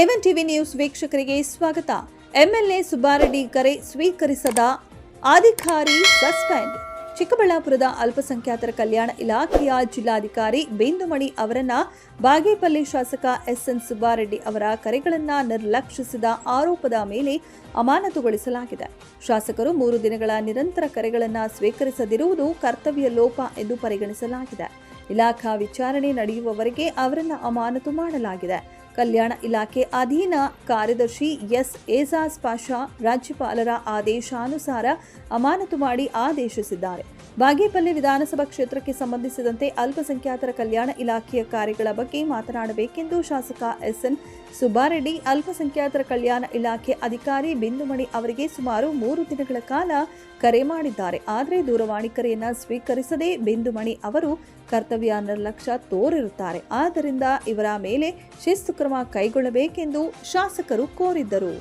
ಎವನ್ TV news ವೀಕ್ಷಕರಿಗೆ ಸ್ವಾಗತ. MLA Subbareddy ಕರೆ ಸ್ವೀಕರಿಸದ ಅಧಿಕಾರಿ ಸಸ್ಪೆಂಡ್. ಚಿಕ್ಕಬಳ್ಳಾಪುರದ ಅಲ್ಪಸಂಖ್ಯಾತರ ಕಲ್ಯಾಣ ಇಲಾಖೆಯ ಜಿಲ್ಲಾಧಿಕಾರಿ ಬೇಂದುಮಣಿ ಅವರನ್ನ ಬಾಗೇಪಲ್ಲಿ ಶಾಸಕ ಎಸ್ಎನ್ ಸುಬ್ಬಾರೆಡ್ಡಿ ಅವರ ಕರೆಗಳನ್ನ ನಿರ್ಲಕ್ಷಿಸಿದ ಆರೋಪದ ಮೇಲೆ ಅಮಾನತುಗೊಳಿಸಲಾಗಿದೆ. ಶಾಸಕರು ಮೂರು ದಿನಗಳ ನಿರಂತರ ಕರೆಗಳನ್ನು ಸ್ವೀಕರಿಸದಿರುವುದು ಕರ್ತವ್ಯ ಲೋಪ ಎಂದು ಪರಿಗಣಿಸಲಾಗಿದೆ. ಇಲಾಖಾ ವಿಚಾರಣೆ ನಡೆಯುವವರೆಗೆ ಅವರನ್ನು ಅಮಾನತು ಮಾಡಲಾಗಿದೆ. ಕಲ್ಯಾಣ ಇಲಾಖೆ ಅಧೀನ ಕಾರ್ಯದರ್ಶಿ ಎಸ್. ಏಜಾಜ್ ಪಾಷಾ ರಾಜ್ಯಪಾಲರ ಆದೇಶಾನುಸಾರ ಅಮಾನತು ಮಾಡಿ ಆದೇಶಿಸಿದ್ದಾರೆ. ಬಾಗೇಪಲ್ಲಿ ವಿಧಾನಸಭಾ ಕ್ಷೇತ್ರಕ್ಕೆ ಸಂಬಂಧಿಸಿದಂತೆ ಅಲ್ಪಸಂಖ್ಯಾತರ ಕಲ್ಯಾಣ ಇಲಾಖೆಯ ಕಾರ್ಯಗಳ ಬಗ್ಗೆ ಮಾತನಾಡಬೇಕೆಂದು ಶಾಸಕ ಎಸ್ಎನ್ ಸುಬ್ಬಾರೆಡ್ಡಿ. ಅಲ್ಪಸಂಖ್ಯಾತರ ಕಲ್ಯಾಣ ಇಲಾಖೆ ಅಧಿಕಾರಿ ಬಿಂದುಮಣಿ ಅವರಿಗೆ ಸುಮಾರು ಮೂರು ದಿನಗಳ ಕಾಲ ಕರೆ ಮಾಡಿದ್ದಾರೆ. ಆದರೆ ದೂರವಾಣಿ ಕರೆಯನ್ನು ಸ್ವೀಕರಿಸದೆ ಬಿಂದುಮಣಿ ಅವರು ಕರ್ತವ್ಯ ನಿರ್ಲಕ್ಷ್ಯ ತೋರಿರುತ್ತಾರೆ. ಆದ್ದರಿಂದ ಇವರ ಮೇಲೆ ಶಿಸ್ತು ಕ್ರಮ ಕೈಗೊಳ್ಳಬೇಕೆಂದು ಶಾಸಕರು ಕೋರಿದ್ದರು.